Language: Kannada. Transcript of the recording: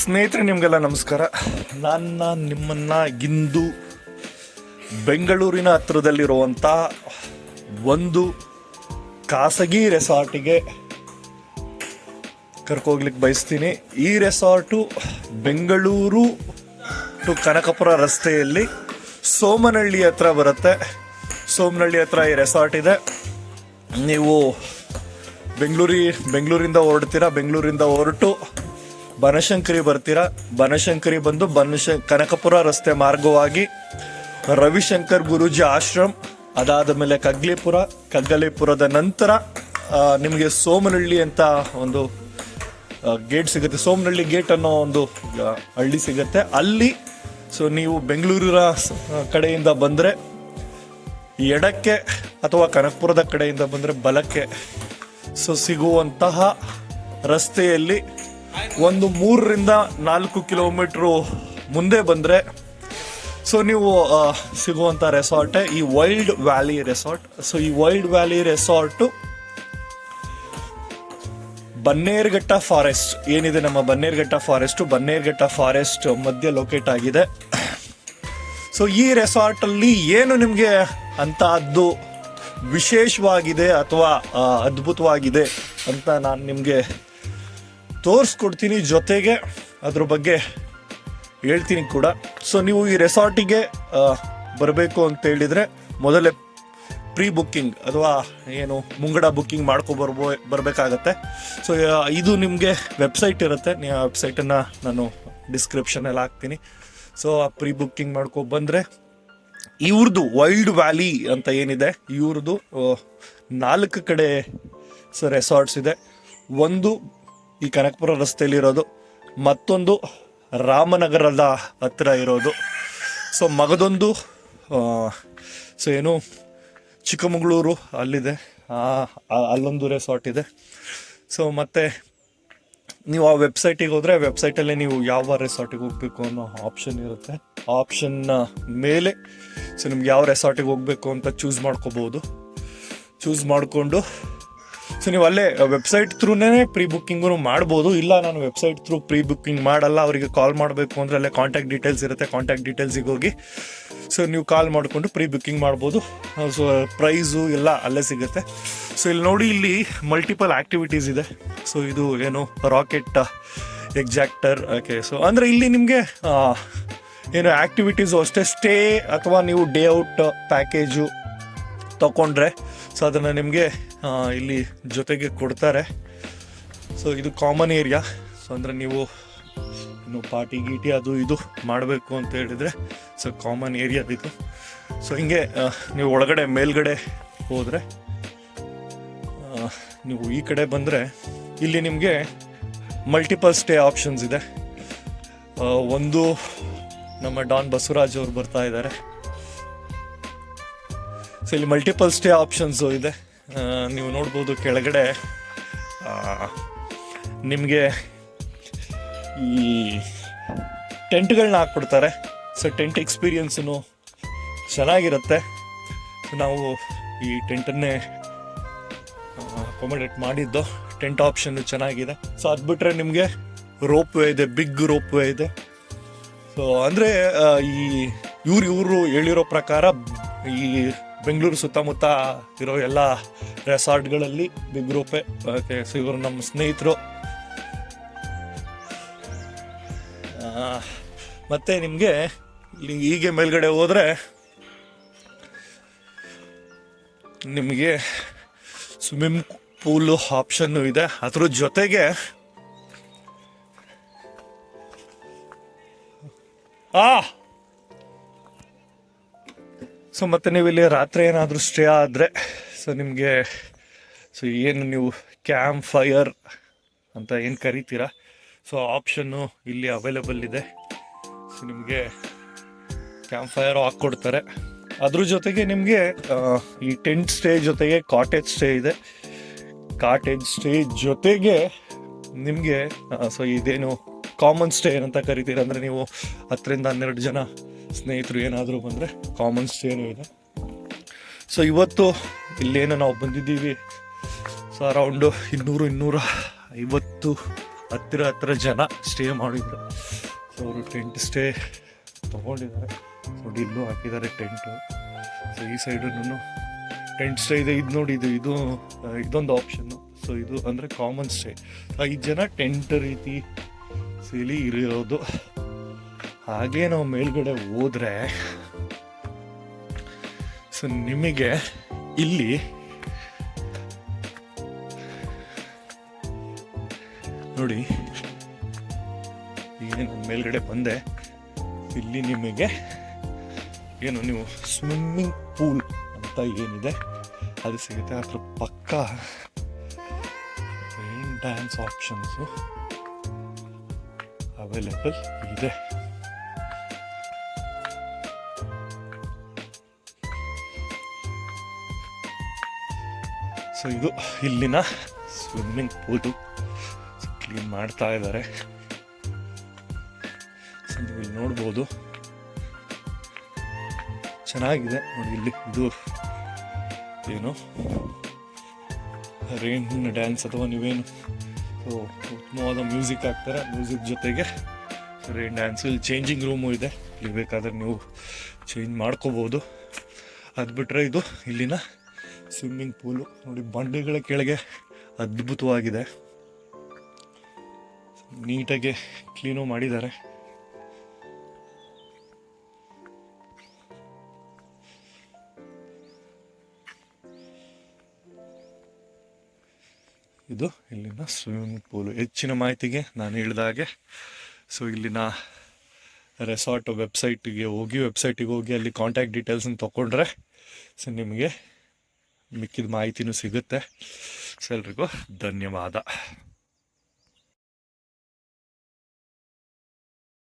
ಸ್ನೇಹಿತರೆ, ನಿಮಗೆಲ್ಲ ನಮಸ್ಕಾರ. ನನ್ನ, ನಿಮ್ಮನ್ನ ಇಂದು ಬೆಂಗಳೂರಿನ ಹತ್ತಿರದಲ್ಲಿರುವಂಥ ಒಂದು ಖಾಸಗಿ ರೆಸಾರ್ಟಿಗೆ ಕರ್ಕೋಗ್ಲಿಕ್ಕೆ ಬಯಸ್ತೀನಿ. ಈ ರೆಸಾರ್ಟು ಬೆಂಗಳೂರು ಟು ಕನಕಪುರ ರಸ್ತೆಯಲ್ಲಿ ಸೋಮನಹಳ್ಳಿ ಹತ್ರ ಬರುತ್ತೆ. ಸೋಮನಹಳ್ಳಿ ಹತ್ರ ಈ ರೆಸಾರ್ಟ್ ಇದೆ. ನೀವು ಬೆಂಗಳೂರಿ, ಬೆಂಗಳೂರಿಂದ ಹೊರಡ್ತೀರಾ, ಬೆಂಗಳೂರಿಂದ ಹೊರಟು ಬನಶಂಕರಿ ಬರ್ತೀರಾ? ಬನಶಂಕರಿ ಬಂದು ಬನಶ, ಕನಕಪುರ ರಸ್ತೆ ಮಾರ್ಗವಾಗಿ ರವಿಶಂಕರ್ ಗುರೂಜಿ ಆಶ್ರಮ್, ಅದಾದ ಮೇಲೆ ಕಗ್ಲಿಪುರ, ಕಗ್ಗಲಿಪುರದ ನಂತರ ನಿಮಗೆ ಸೋಮನಹಳ್ಳಿ ಅಂತ ಒಂದು ಗೇಟ್ ಸಿಗುತ್ತೆ. ಸೋಮನಹಳ್ಳಿ ಗೇಟ್ ಅನ್ನೋ ಒಂದು ಹಳ್ಳಿ ಸಿಗುತ್ತೆ. ಅಲ್ಲಿ ಸೊ ನೀವು ಬೆಂಗಳೂರಿನ ಕಡೆಯಿಂದ ಬಂದರೆ ಎಡಕ್ಕೆ ಅಥವಾ ಕನಕಪುರದ ಕಡೆಯಿಂದ ಬಂದರೆ ಬಲಕ್ಕೆ ಸೊ ಸಿಗುವಂತಹ ರಸ್ತೆಯಲ್ಲಿ ಒಂದು ಮೂರರಿಂದ ನಾಲ್ಕು ಕಿಲೋಮೀಟ್ರು ಮುಂದೆ ಬಂದರೆ, ಸೊ ನೀವು ಸಿಗುವಂಥ ರೆಸಾರ್ಟೇ ಈ ವೈಲ್ಡ್ ವ್ಯಾಲಿ ರೆಸಾರ್ಟ್ ಸೊ ಈ wild valley resort Bannerghatta forest ಏನಿದೆ ನಮ್ಮ ಬನ್ನೇರ್ಘಟ್ಟ ಫಾರೆಸ್ಟು ಬನ್ನೇರ್ಘಟ್ಟ ಫಾರೆಸ್ಟ್ ಮಧ್ಯೆ ಲೊಕೇಟ್ ಆಗಿದೆ. ಸೊ ಈ ರೆಸಾರ್ಟಲ್ಲಿ ಏನು ನಿಮಗೆ ಅಂತಹದ್ದು ವಿಶೇಷವಾಗಿದೆ ಅಥವಾ ಅದ್ಭುತವಾಗಿದೆ ಅಂತ ನಾನು ನಿಮಗೆ ತೋರಿಸ್ಕೊಡ್ತೀನಿ ಜೊತೆಗೆ ಅದ್ರ ಬಗ್ಗೆ ಹೇಳ್ತೀನಿ ಕೂಡ. ಸೊ ನೀವು ಈ ರೆಸಾರ್ಟಿಗೆ ಬರಬೇಕು ಅಂತ ಹೇಳಿದರೆ ಮೊದಲೇ ಪ್ರೀ ಬುಕ್ಕಿಂಗ್ ಅಥವಾ ಏನು ಮುಂಗಡ ಬುಕ್ಕಿಂಗ್ ಮಾಡ್ಕೊ ಬರ್ಬೋ ಬರಬೇಕಾಗತ್ತೆ ಸೊ ಇದು ನಿಮಗೆ ವೆಬ್ಸೈಟ್ ಇರುತ್ತೆ. ನೀವು ವೆಬ್ಸೈಟನ್ನು ನಾನು ಡಿಸ್ಕ್ರಿಪ್ಷನಲ್ಲಿ ಹಾಕ್ತೀನಿ. ಸೊ ಆ ಪ್ರೀ ಬುಕ್ಕಿಂಗ್ ಮಾಡ್ಕೊ ಬಂದರೆ ಇವ್ರದ್ದು ವೈಲ್ಡ್ ವ್ಯಾಲಿ ಅಂತ ಏನಿದೆ ಇವ್ರದ್ದು ನಾಲ್ಕು ಕಡೆ ಸೊ ರೆಸಾರ್ಟ್ಸ್ ಇದೆ. ಒಂದು ಈ ಕನಕಪುರ ರಸ್ತೆಯಲ್ಲಿರೋದು ಮತ್ತೊಂದು ರಾಮನಗರದ ಹತ್ತಿರ ಇರೋದು. ಸೊ ಮಗದೊಂದು ಸೊ ಏನು, ಚಿಕ್ಕಮಗಳೂರು ಅಲ್ಲಿದೆ. ಅಲ್ಲೊಂದು ರೆಸಾರ್ಟ್ ಇದೆ. ಸೊ ಮತ್ತು ನೀವು ಆ ವೆಬ್ಸೈಟಿಗೆ ಹೋದರೆ ವೆಬ್ಸೈಟಲ್ಲೇ ನೀವು ಯಾವ ರೆಸಾರ್ಟಿಗೆ ಹೋಗಬೇಕು ಅನ್ನೋ ಆಪ್ಷನ್ ಇರುತ್ತೆ. ಆ ಆಪ್ಷನ್ನ ಮೇಲೆ ಸೊ ನಿಮ್ಗೆ ಯಾವ ರೆಸಾರ್ಟಿಗೆ ಹೋಗಬೇಕು ಅಂತ ಚೂಸ್ ಮಾಡ್ಕೋಬೋದು. ಚೂಸ್ ಮಾಡಿಕೊಂಡು ಸೊ ನೀವು ಅಲ್ಲೇ ವೆಬ್ಸೈಟ್ ಥ್ರೂನೇ ಪ್ರೀ ಬುಕ್ಕಿಂಗು ಮಾಡ್ಬೋದು. ಇಲ್ಲ, ನಾನು ವೆಬ್ಸೈಟ್ ಥ್ರೂ ಪ್ರೀ ಬುಕ್ಕಿಂಗ್ ಮಾಡಲ್ಲ, ಅವರಿಗೆ ಕಾಲ್ ಮಾಡಬೇಕು ಅಂದರೆ ಅಲ್ಲೇ ಕಾಂಟ್ಯಾಕ್ಟ್ ಡೀಟೇಲ್ಸ್ ಇರುತ್ತೆ ಕಾಂಟ್ಯಾಕ್ಟ್ ಡೀಟೇಲ್ಸಿಗೆ ಹೋಗಿ. ಸೊ ನೀವು ಕಾಲ್ ಮಾಡಿಕೊಂಡು ಪ್ರೀ ಬುಕ್ಕಿಂಗ್ ಮಾಡ್ಬೋದು ಸೊ ಪ್ರೈಸು ಎಲ್ಲ ಅಲ್ಲೇ ಸಿಗುತ್ತೆ. ಸೊ ಇಲ್ಲಿ ನೋಡಿ, ಇಲ್ಲಿ ಮಲ್ಟಿಪಲ್ ಆ್ಯಕ್ಟಿವಿಟೀಸ್ ಇದೆ. ಸೊ ಇದು ಏನು ರಾಕೆಟ್ ಎಕ್ಸಾಕ್ಟರ್ ಓಕೆ ಸೊ ಅಂದರೆ ಇಲ್ಲಿ ನಿಮಗೆ ಏನು ಆ್ಯಕ್ಟಿವಿಟೀಸು ಅಷ್ಟೇ ಸ್ಟೇ ಅಥವಾ ನೀವು ಡೇ ಔಟ್ ಪ್ಯಾಕೇಜು ತಗೊಂಡ್ರೆ ಸೊ ಅದನ್ನು ನಿಮಗೆ ಇಲ್ಲಿ ಜೊತೆಗೆ ಕೊಡ್ತಾರೆ. ಸೊ ಇದು ಕಾಮನ್ ಏರಿಯಾ ಸೊ ಅಂದರೆ ನೀವು ಇನ್ನು ಪಾರ್ಟಿ ಗೀಟಿ ಅದು ಇದು ಮಾಡಬೇಕು ಅಂತ ಹೇಳಿದರೆ ಸೊ ಕಾಮನ್ ಏರಿಯಾ ಇದು. ಸೊ ಹಿಂಗೆ ನೀವು ಒಳಗಡೆ, ಮೇಲ್ಗಡೆ ಹೋದರೆ ನೀವು ಈ ಕಡೆ ಬಂದರೆ ಇಲ್ಲಿ ನಿಮಗೆ ಮಲ್ಟಿಪಲ್ ಸ್ಟೇ ಆಪ್ಷನ್ಸ್ ಇದೆ. ಒಂದು ನಮ್ಮ ಡಾನ್ ಬಸವರಾಜ್ ಅವರು ಬರ್ತಾ ಇದ್ದಾರೆ. ಸೊ ಇಲ್ಲಿ ಮಲ್ಟಿಪಲ್ ಸ್ಟೇ ಆಪ್ಷನ್ಸು ಇದೆ. ನೀವು ನೋಡ್ಬೋದು ಕೆಳಗಡೆ ನಿಮಗೆ ಈ ಟೆಂಟ್ಗಳನ್ನ ಹಾಕ್ಬಿಡ್ತಾರೆ. ಸೊ ಟೆಂಟ್ ಎಕ್ಸ್ಪೀರಿಯನ್ಸೂ ಚೆನ್ನಾಗಿರುತ್ತೆ. ನಾವು ಈ ಟೆಂಟನ್ನೇ ಅಕೊಮಡೇಟ್ ಮಾಡಿದ್ದು. ಟೆಂಟ್ ಆಪ್ಷನ್ ಚೆನ್ನಾಗಿದೆ. ಸೊ ಅದು ಬಿಟ್ಟರೆ ನಿಮಗೆ ರೋಪ್ ವೇ ಇದೆ, ಬಿಗ್ ರೋಪ್ ವೇ ಇದೆ. ಸೊ ಅಂದರೆ ಈ ಇವ್ರು ಇವರು ಹೇಳಿರೋ ಪ್ರಕಾರ ಈ ಬೆಂಗಳೂರು ಸುತ್ತಮುತ್ತ ಇರೋ ಎಲ್ಲ ರೆಸಾರ್ಟ್ಗಳಲ್ಲಿ ಬಿಗ್ ರೂಪೆ ಓಕೆ ಸೊ ಇವರು ನಮ್ಮ ಸ್ನೇಹಿತರು. ಮತ್ತೆ ನಿಮಗೆ ಇಲ್ಲಿ ಹೀಗೆ ಮೇಲ್ಗಡೆ ಹೋದರೆ ನಿಮಗೆ ಸ್ವಿಮ್ಮಿಂಗ್ ಪೂಲು ಆಪ್ಷನ್ನು ಇದೆ. ಅದ್ರ ಜೊತೆಗೆ ಆ ಸೊ ಮತ್ತೆ ನೀವು ಇಲ್ಲಿ ರಾತ್ರಿ ಏನಾದರೂ ಸ್ಟೇ ಆದರೆ ಸೊ ನಿಮಗೆ ಸೊ ಏನು ನೀವು ಕ್ಯಾಂಪ್ ಫೈರ್ ಅಂತ ಏನು ಕರಿತೀರಾ? ಸೊ ಆಪ್ಷನ್ನು ಇಲ್ಲಿ ಅವೈಲೇಬಲ್ ಇದೆ. ಸೊ ನಿಮಗೆ ಕ್ಯಾಂಪ್ ಫೈರ್ ಹಾಕ್ಕೊಡ್ತಾರೆ. ಅದ್ರ ಜೊತೆಗೆ ನಿಮಗೆ ಈ ಟೆಂಟ್ ಸ್ಟೇ ಜೊತೆಗೆ ಕಾಟೇಜ್ ಸ್ಟೇ ಇದೆ. ಕಾಟೇಜ್ ಸ್ಟೇ ಜೊತೆಗೆ ನಿಮಗೆ ಸೊ ಇದೇನು ಕಾಮನ್ ಸ್ಟೇ ಏನಂತ ಕರಿತೀರ? ಅಂದರೆ ನೀವು ಹತ್ತರಿಂದ ಹನ್ನೆರಡು ಜನ ಸ್ನೇಹಿತರು ಏನಾದರೂ ಬಂದರೆ ಕಾಮನ್ ಸ್ಟೇನೂ ಇದೆ. ಸೊ ಇವತ್ತು ಇಲ್ಲೇನು ನಾವು ಬಂದಿದ್ದೀವಿ. ಸೊ ಅರೌಂಡು ಇನ್ನೂರು, ಇನ್ನೂರ ಐವತ್ತು ಹತ್ತಿರ ಹತ್ತಿರ ಜನ ಸ್ಟೇ ಮಾಡಿದ್ರು. ಸೊ ಅವರು ಟೆಂಟ್ ಸ್ಟೇ ತೊಗೊಂಡಿದ್ದಾರೆ. ನೋಡಿ ಇಲ್ಲೂ ಹಾಕಿದ್ದಾರೆ ಟೆಂಟು ಸೊ ಈ ಸೈಡನ್ನು ಟೆಂಟ್ ಸ್ಟೇ ಇದೆ. ಇದು ನೋಡಿ, ಇದು ಇದು ಇದೊಂದು ಆಪ್ಷನ್ನು ಸೊ ಇದು ಅಂದರೆ ಕಾಮನ್ ಸ್ಟೇ ಐದು ಜನ ಟೆಂಟ್ ರೀತಿ ಸೇಲಿ ಇರೋದು ಹಾಗೆ ನಾವು ಮೇಲ್ಗಡೆ ಹೋದ್ರೆ. ಸೊ ನಿಮಗೆ ಇಲ್ಲಿ ನೋಡಿ ಈಗ ಮೇಲ್ಗಡೆ ಬಂದೆ. ಇಲ್ಲಿ ನಿಮಗೆ ಏನು, ನೀವು ಸ್ವಿಮ್ಮಿಂಗ್ ಪೂಲ್ ಅಂತ ಏನಿದೆ ಅದು ಸಿಗುತ್ತೆ. ಅದ್ರ ಪಕ್ಕ ರೈನ್ ಡ್ಯಾನ್ಸ್ ಆಪ್ಷನ್ಸು ಅವೈಲೇಬಲ್ ಇದೆ. ಸೊ ಇದು ಇಲ್ಲಿನ ಸ್ವಿಮ್ಮಿಂಗ್ ಪೂಲು ಕ್ಲೀನ್ ಮಾಡ್ತಾ ಇದ್ದಾರೆ ಸೊ ನೀವು ಇಲ್ಲಿ ನೋಡ್ಬೋದು. ಚೆನ್ನಾಗಿದೆ. ನೋಡಿ ಇಲ್ಲಿ ಇದು ಏನು? ರೈನ್ ಡ್ಯಾನ್ಸ್ ಅಥವಾ ನೀವೇನು, ಸೊ ಉತ್ತಮವಾದ ಮ್ಯೂಸಿಕ್ ಹಾಕ್ತಾರೆ. ಮ್ಯೂಸಿಕ್ ಜೊತೆಗೆ ರೈನ್ ಡ್ಯಾನ್ಸ್ ಇಲ್ಲಿ ಚೇಂಜಿಂಗ್ ರೂಮು ಇದೆ. ಇಲ್ಲಿ ಬೇಕಾದ್ರೆ ನೀವು ಚೇಂಜ್ ಮಾಡ್ಕೋಬೋದು. ಅದು ಬಿಟ್ಟರೆ ಇದು ಇಲ್ಲಿನ ಸ್ವಿಮ್ಮಿಂಗ್ ಪೂಲು ನೋಡಿ, ಬಂಡೆಗಳ ಕೆಳಗೆ ಅದ್ಭುತವಾಗಿದೆ. ನೀಟಾಗಿ ಕ್ಲೀನು ಮಾಡಿದ್ದಾರೆ. ಇದು ಇಲ್ಲಿನ ಸ್ವಿಮ್ಮಿಂಗ್ ಪೂಲು ಹೆಚ್ಚಿನ ಮಾಹಿತಿಗೆ ನಾನು ಹೇಳಿದ ಹಾಗೆ ಸೊ ಇಲ್ಲಿನ ರೆಸಾರ್ಟ್ ವೆಬ್ಸೈಟಿಗೆ ಹೋಗಿ ವೆಬ್ಸೈಟಿಗೆ ಹೋಗಿ ಅಲ್ಲಿ ಕಾಂಟ್ಯಾಕ್ಟ್ ಡೀಟೇಲ್ಸನ್ನು ತೊಗೊಂಡ್ರೆ ಸೊ ನಿಮಗೆ ಮಿಕ್ಕಿದ ಮಾಹಿತಿನೂ ಸಿಗುತ್ತೆ. ಸೊ ಎಲ್ರಿಗೂ ಧನ್ಯವಾದ.